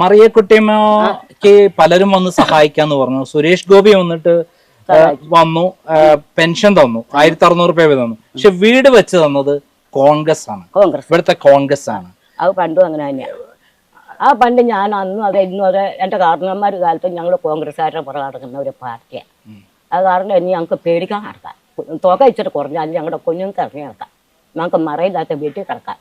മറിയക്കുട്ടിയമ്മക്ക് പലരും വന്ന് സഹായിക്കാന്ന് പറഞ്ഞു. സുരേഷ് ഗോപി വന്നിട്ട് വന്നു പെൻഷൻ തന്നു. ആയിരത്തി അറുന്നൂറ് രൂപ തന്നു. പക്ഷെ വീട് വെച്ച് തന്നത് കോൺഗ്രസ് ആണ് കോൺഗ്രസ്. ഇവിടുത്തെ കോൺഗ്രസ് ആണ് അത് പണ്ടും അങ്ങനെ തന്നെയാണ് ആ പണ്ട് ഞാൻ അന്നും അതെ ഇന്നും അതെ എന്റെ കാരണന്മാർ കാലത്ത് ഞങ്ങൾ കോൺഗ്രസ്സുകാരുടെ പുറകെ നടക്കുന്ന ഒരു പാർട്ടിയാണ് അത് കാരണം ഇനി ഞങ്ങൾക്ക് പേടിക്കാൻ നടക്കാം. തുക ഇച്ചിട്ട് കുറഞ്ഞാൽ ഞങ്ങളുടെ കുഞ്ഞുങ്ങൾക്ക് ഇറങ്ങി നടക്കാം. ഞങ്ങൾക്ക് മറയില്ലാത്ത വീട്ടിൽ കിടക്കാം.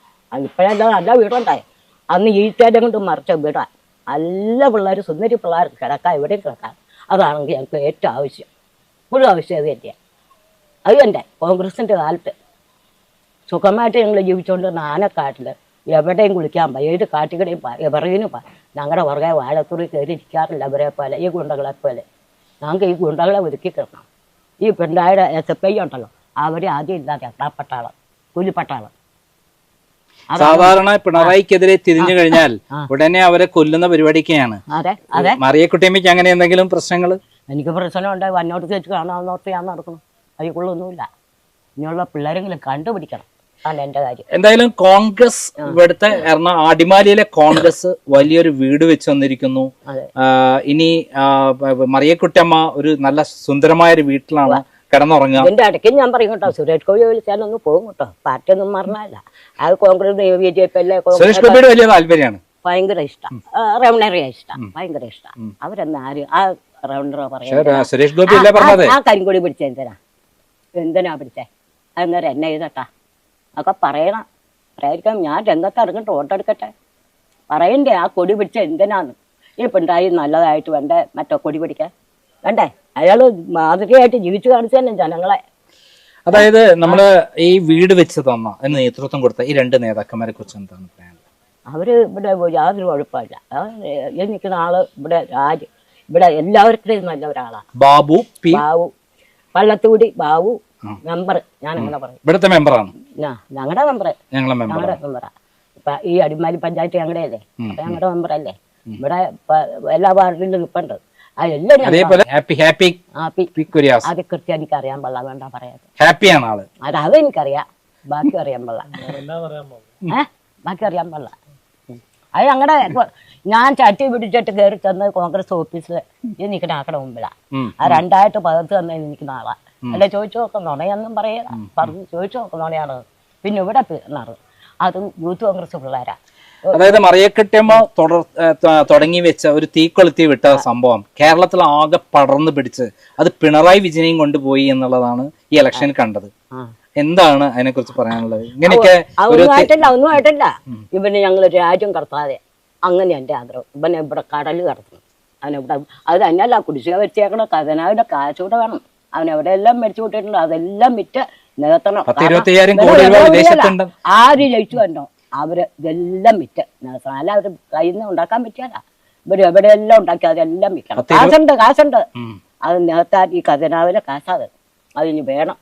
ഇപ്പോഴെല്ലാം നല്ല വീടുണ്ടായി. അന്ന് ഈറ്റേനെ കൊണ്ട് മറിച്ച വീടാണ് നല്ല പിള്ളേർ സുന്ദരി പിള്ളേർ കിടക്കാം എവിടെയും കിടക്കാം. അതാണെങ്കിൽ ഞങ്ങൾക്ക് ഏറ്റവും ആവശ്യം. ഒരു ആവശ്യം അത് തന്നെയാണ് അത് തന്നെ കോൺഗ്രസിന്റെ കാലത്ത് സുഖമായിട്ട് ഞങ്ങൾ ജീവിച്ചുകൊണ്ട് ആനക്കാട്ടിൽ എവിടെയും കുളിക്കാൻ പോയി. ഏത് കാട്ടിക്കടയും പറയുന്നു ഞങ്ങളുടെ പുറകെ വാഴത്തുറി കയറി ഇരിക്കാറില്ല അവരെ പോലെ ഈ ഗുണ്ടകളെ പോലെ. ഞങ്ങൾക്ക് ഈ ഗുണ്ടകളെ ഒതുക്കി കിടക്കണം. ഈ പിണ്ടായുടെ എസ് എഫ് ഐ ഉണ്ടല്ലോ അവരെ ആദ്യം ഇല്ലാതെ പട്ടാളം കൂലിപ്പട്ടാളം. സാധാരണ പിണറായിക്കെതിരെ തിരിഞ്ഞു കഴിഞ്ഞാൽ ഉടനെ അവരെ കൊല്ലുന്ന പരിപാടിയൊക്കെയാണ്. മറിയക്കുട്ടിയമ്മയ്ക്ക് അങ്ങനെ എന്തെങ്കിലും പ്രശ്നങ്ങൾ എനിക്ക് പ്രശ്നമുണ്ട് വന്നോട്ട് ചേച്ചി കാണാമെന്നോർത്ത് ഞാൻ നടക്കണം അതിക്കുള്ളൊന്നുമില്ല ഇനിയുള്ള പിള്ളേരെങ്കിലും കണ്ടുപിടിക്കണം. അല്ല എന്റെ കാര്യം. എന്തായാലും കോൺഗ്രസ് ഇവിടുത്തെ എറണാ അടിമാലിയിലെ കോൺഗ്രസ് വലിയൊരു വീട് വെച്ച് വന്നിരിക്കുന്നു. ഇനി മറിയക്കുട്ടമ്മ മറിയക്കുട്ടിയമ്മ ഒരു നല്ല സുന്ദരമായ ഒരു വീട്ടിലാണ് കിടന്നുറങ്ങുക. എന്റെ ഇടയ്ക്ക് ഞാൻ പറയും കേട്ടോ സുരേഷ് ഗോപി വിളിച്ചാലൊന്ന് പോകും കേട്ടോ. പാർട്ടി ഒന്നും മറന്നല്ല അത് കോൺഗ്രസ് ബി ജെ പി അല്ലേ സുരേഷ് ഗോപിയുടെ വലിയ താല്പര്യമാണ്. ഭയങ്കര ഇഷ്ടം. റവണറിയ ഇഷ്ടം ഭയങ്കര ഇഷ്ടം. അവരെന്ന് ആരും ആ റവണറോ പറയാം സുരേഷ് ഗോപി ആ കരിങ്കൊടി പിടിച്ച എന്തിനാ? എന്തിനാ പിടിച്ചേ? അതെന്നേരം എന്നെ എഴുതട്ടാ. ഒക്കെ പറയണം. പറയായിരിക്കാം ഞാൻ രംഗത്ത് ഇറങ്ങിട്ട് വോട്ടെടുക്കട്ടെ പറയണ്ടേ ആ കൊടി പിടിച്ച എന്തിനാന്ന്? ഈ നല്ലതായിട്ട് വേണ്ടേ മറ്റോ കൊടി പിടിക്കാൻ? വേണ്ടേ? അയാൾ മാതൃകയായിട്ട് ജീവിച്ചു കാണിച്ചു തന്നെ ജനങ്ങളെ. അതായത് നമ്മൾ ഈ വീട് വെച്ച് തന്ന എന്ന് നേതൃത്വം കൊടുത്ത ഈ രണ്ട് നേതാക്കന്മാരെ കുറിച്ച് എന്താണ് പറയാനുള്ളത് അവർ ഇവിടെ യാതൊരു കുഴപ്പമില്ല ഈ നിൽക്കുന്ന ആൾ ഇവിടെ രാജ് ഇവിടെ എല്ലാവർക്കും നല്ല ഒരാളാണ് ബാബു പി? ബാബു. പള്ളത്തുകൂടി ബാബു മെമ്പർ ഞാൻ അങ്ങനെ പറയും. ഇവിടുത്തെ മെമ്പറാണ്? ഞങ്ങളുടെ മെമ്പർ ഞങ്ങളെ മെമ്പർ ഞങ്ങളുടെ മെമ്പറാ. ഇപ്പൊ ഈ അടിമാലി പഞ്ചായത്ത് ഞങ്ങളുടെ അല്ലേ ഞങ്ങളുടെ മെമ്പറല്ലേ? ഇവിടെ എല്ലാ വാർഡിലും നിൽപ്പുണ്ട് അതേപോലെ ഹാപ്പി ഹാപ്പി അത് കൃത്യം എനിക്ക് അറിയാൻ പാടില്ല വേണ്ട പറയാതെ ഹാപ്പിയാണ് ആൾ. അത് അതെനിക്കറിയാം ബാക്കി അറിയാൻ പാടില്ല. ബാക്കി അറിയാൻ പാടില്ല. അത് ഞങ്ങളുടെ ഞാൻ ചട്ടി പിടിച്ചിട്ട് കയറി ചെന്ന് കോൺഗ്രസ് ഓഫീസിൽ ഈ നിൽക്കുന്ന ആക്കടെ മുമ്പിലാ. ആ രണ്ടായിട്ട് പകർത്ത് തന്നെ നിൽക്കുന്ന ആളാ. അല്ല ചോദിച്ചു നോക്കാം നുണയൊന്നും പറയാ പറഞ്ഞു ചോദിച്ചു നോക്കാം നുണയാണ്. പിന്നെ ഇവിടെ പിറന്നത് അതും യൂത്ത് കോൺഗ്രസ് പിള്ളേരാ. അതായത് മറിയക്കെട്ടിയമ്മ തുടർ തുടങ്ങി വെച്ച ഒരു തീക്കൊളുത്തി വിട്ട സംഭവം കേരളത്തിൽ ആകെ പടർന്നു പിടിച്ച് അത് പിണറായി വിജയനെയും കൊണ്ടുപോയി എന്നുള്ളതാണ് ഈ ഇലക്ഷനിൽ കണ്ടത്. എന്താണ് അതിനെ കുറിച്ച് പറയാനുള്ളത്? ഇങ്ങനെയൊക്കെ ഒരു ഒന്നും ഒന്നും ആയിട്ടല്ല. ഇവന് ഞങ്ങൾ രാജ്യം കടത്താതെ അങ്ങനെ എന്റെ ആഗ്രഹം. ഇവനെ ഇവിടെ കടൽ കടത്തണം. അവനെവിടെ അത് തന്നെയല്ല കുടിശ്ശിക വെച്ചേക്കണം കഥനാവിന്റെ കാശൂടെ വേണം. അവൻ എവിടെയെല്ലാം മേടിച്ചു കൂട്ടിയിട്ടുണ്ട് അതെല്ലാം വിറ്റ് നികത്തണം. ആര് ജയിച്ചു വന്നോ? അവർ ഇതെല്ലാം വിറ്റ്. സാധനം അവർ കയ്യിൽ നിന്ന് ഉണ്ടാക്കാൻ പറ്റിയാല ഇവർ എവിടെയെല്ലാം ഉണ്ടാക്കി അതെല്ലാം വിൽക്കണം. കാശുണ്ട് കാശുണ്ട്. അത് നികത്താൻ ഈ ഖജനാവിലെ കാശാത് അതിന് വേണം.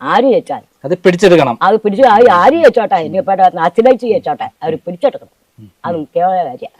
ആര് ചേച്ചാൽ അത് പിടിച്ചെടുക്കണം. അത് പിടിച്ചു ആര് ചേച്ചോട്ടെ ഇനിയിപ്പോ അച്ചിലേക്ക് ചേച്ചോട്ടെ അവർ പിടിച്ചെടുക്കണം. അത് മുഖ്യമായ കാര്യം.